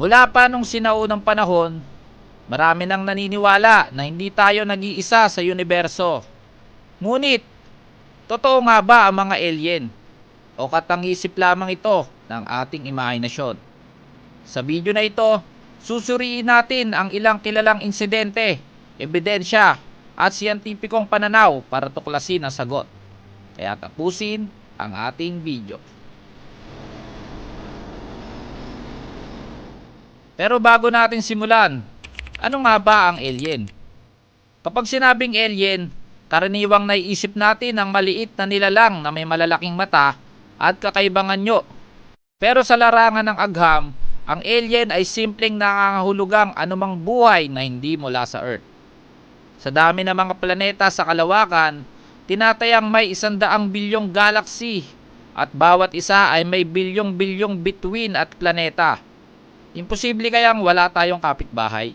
Mula pa nung sinaunang panahon, marami nang naniniwala na hindi tayo nag-iisa sa universo. Ngunit, totoo nga ba ang mga alien? O katangisip lamang ito ng ating imahinasyon? Sa video na ito, susuriin natin ang ilang kilalang insidente, ebidensya, at siyentipikong pananaw para tuklasin ang sagot. Kaya tapusin ang ating video. Pero bago natin simulan, ano nga ba ang alien? Kapag sinabing alien, karaniwang naiisip natin ang maliit na nilalang na may malalaking mata at kakaibang anyo. Pero sa larangan ng agham, ang alien ay simpleng nangangahulugang anumang buhay na hindi mula sa Earth. Sa dami ng mga planeta sa kalawakan, tinatayang may isandaang bilyong galaxy at bawat isa ay may bilyong-bilyong bituin at planeta. Imposible kayang wala tayong kapitbahay?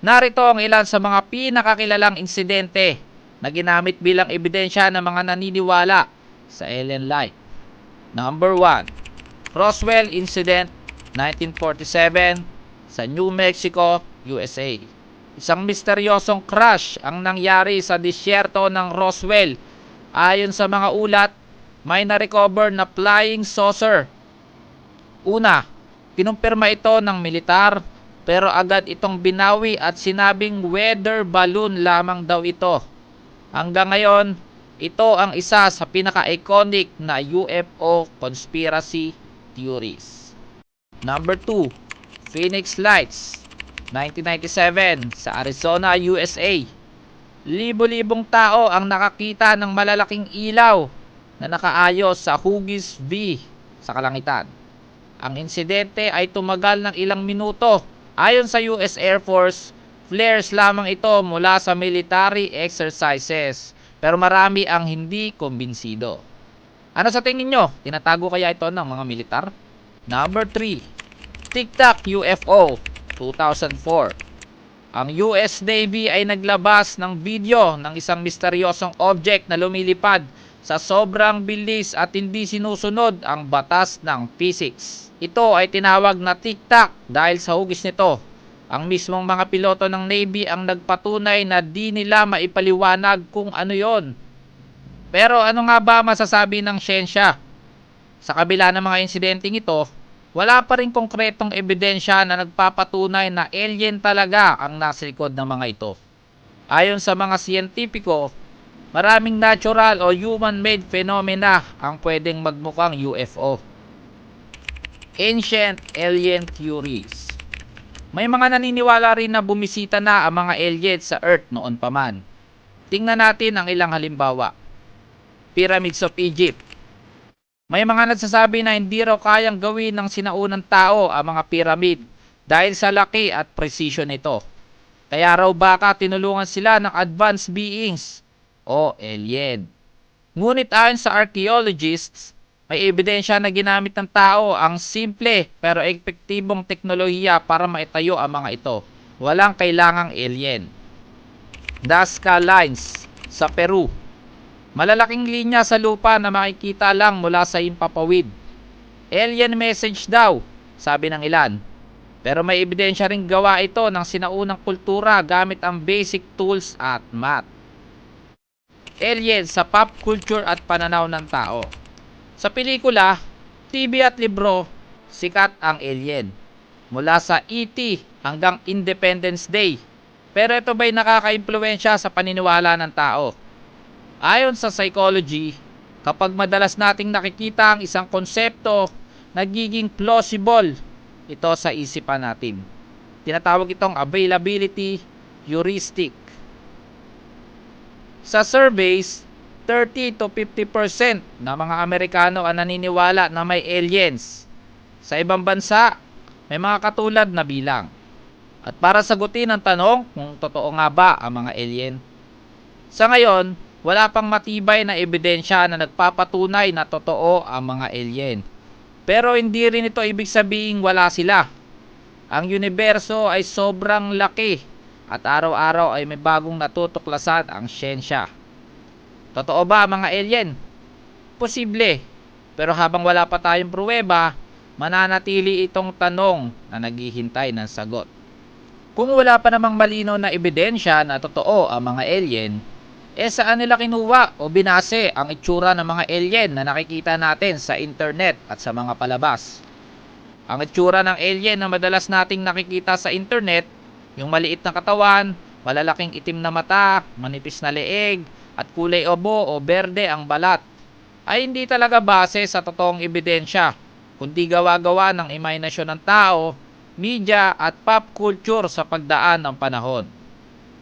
Narito ang ilan sa mga pinakakilalang insidente na ginamit bilang ebidensya ng mga naniniwala sa alien life. Number 1. Roswell Incident 1947 sa New Mexico, USA. Isang misteryosong crash ang nangyari sa disyerto ng Roswell. Ayon sa mga ulat, may na-recover na flying saucer. Una, kinumpirma ito ng militar pero agad itong binawi at sinabing weather balloon lamang daw ito. Hanggang ngayon, ito ang isa sa pinaka-iconic na UFO conspiracy theories. Number 2, Phoenix Lights 1997 sa Arizona, USA. Libo-libong tao ang nakakita ng malalaking ilaw na nakaayos sa Hughes V sa kalangitan. Ang insidente ay tumagal ng ilang minuto. Ayon sa US Air Force, flares lamang ito mula sa military exercises. Pero marami ang hindi kumbinsido. Ano sa tingin nyo? Tinatago kaya ito ng mga militar? Number 3. TikTok UFO 2004 Ang US Navy ay naglabas ng video ng isang misteryosong object na lumilipad sa sobrang bilis at hindi sinusunod ang batas ng physics. Ito ay tinawag na TikTok dahil sa hugis nito. Ang mismong mga piloto ng Navy ang nagpatunay na di nila maipaliwanag kung ano yon. Pero ano nga ba masasabi ng siyensya? Sa kabila ng mga insidenteng ito, wala pa rin konkretong ebidensya na nagpapatunay na alien talaga ang nasa likod ng mga ito. Ayon sa mga siyentipiko, maraming natural o human-made phenomena ang pwedeng magmukhang UFO. Ancient Alien Theories May mga naniniwala rin na bumisita na ang mga aliens sa Earth noon pa man. Tingnan natin ang ilang halimbawa. Pyramids of Egypt may mga nagsasabi na hindi raw kayang gawin ng sinaunang tao ang mga pyramid dahil sa laki at precision nito. Kaya raw baka tinulungan sila ng advanced beings o alien. Ngunit ayon sa archaeologists, may ebidensya na ginamit ng tao ang simple pero epektibong teknolohiya para maitayo ang mga ito. Walang kailangang alien. Nazca Lines sa Peru Malalaking linya sa lupa na makikita lang mula sa impapawid. Alien message daw, sabi ng ilan. Pero may ebidensya ring gawa ito ng sinaunang kultura gamit ang basic tools at math. Alien sa pop culture at pananaw ng tao. Sa pelikula, TV at libro, sikat ang alien. Mula sa E.T. hanggang Independence Day. Pero ito ba'y nakaka-impluensya sa paniniwala ng tao? Ayon sa psychology, kapag madalas nating nakikita ang isang konsepto, nagiging plausible ito sa isipan natin. Tinatawag itong availability heuristic. Sa surveys, 30 to 50% ng mga Amerikano ang naniniwala na may aliens. Sa ibang bansa, may mga katulad na bilang. At para sagutin ang tanong kung totoo nga ba ang mga alien, sa ngayon, wala pang matibay na ebidensya na nagpapatunay na totoo ang mga alien. Pero hindi rin ito ibig sabihin wala sila. Ang universo ay sobrang laki at araw-araw ay may bagong natutuklasan ang siyensya. Totoo ba mga alien? Posible. Pero habang wala pa tayong pruweba, mananatili itong tanong na naghihintay ng sagot. Kung wala pa namang malinaw na ebidensya na totoo ang mga alien, eh saan nila kinuha o binase ang itsura ng mga alien na nakikita natin sa internet at sa mga palabas? Ang itsura ng alien na madalas nating nakikita sa internet, yung maliit na katawan, malalaking itim na mata, manipis na leeg, at kulay obo o berde ang balat, ay hindi talaga base sa totoong ebidensya, kundi gawa-gawa ng imahinasyon ng tao, media at pop culture sa pagdaan ng panahon.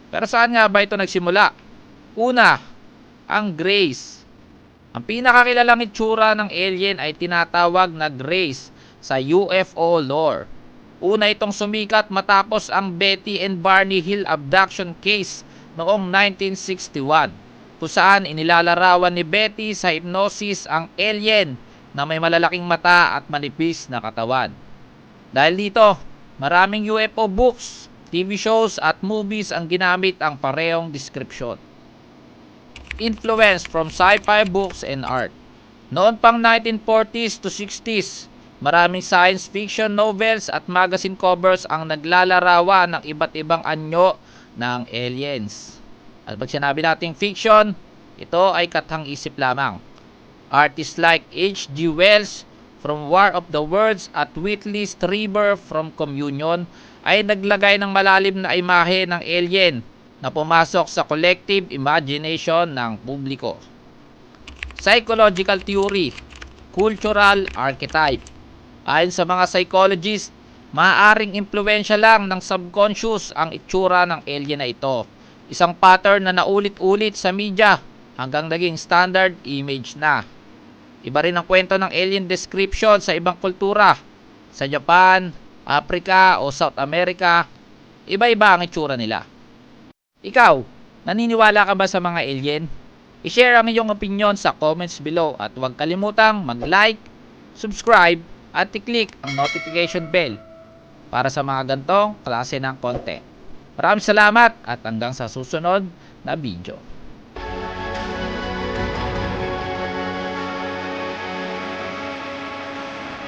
Pero saan nga ba ito nagsimula? Una, ang Grace. Ang pinakakilalang itsura ng alien ay tinatawag na Grace sa UFO lore. Una itong sumikat matapos ang Betty and Barney Hill abduction case noong 1961 kung saan inilalarawan ni Betty sa hypnosis ang alien na may malalaking mata at manipis na katawan. Dahil dito, maraming UFO books, TV shows at movies ang ginamit ang parehong description. Influence from sci-fi books and art. Noon pang 1940s to 60s, maraming science fiction novels at magazine covers ang naglalarawan ng iba't ibang anyo ng aliens. At pag sinabi nating fiction, ito ay kathang isip lamang. Artists like H.G. Wells from War of the Worlds at Whitley Strieber from Communion ay naglagay ng malalim na imahe ng alien na pumasok sa collective imagination ng publiko. Psychological theory, cultural archetype. Ayon sa mga psychologists, maaaring impluensya lang ng subconscious ang itsura ng alien na ito. Isang pattern na naulit-ulit sa media hanggang naging standard image na. Iba rin ang kwento ng alien description sa ibang kultura. Sa Japan, Africa o South America, iba-iba ang itsura nila. Ikaw, naniniwala ka ba sa mga alien? I-share ang iyong opinion sa comments below at huwag kalimutang mag-like, subscribe at i-click ang notification bell para sa mga gantong klase ng content. Maraming salamat at hanggang sa susunod na video.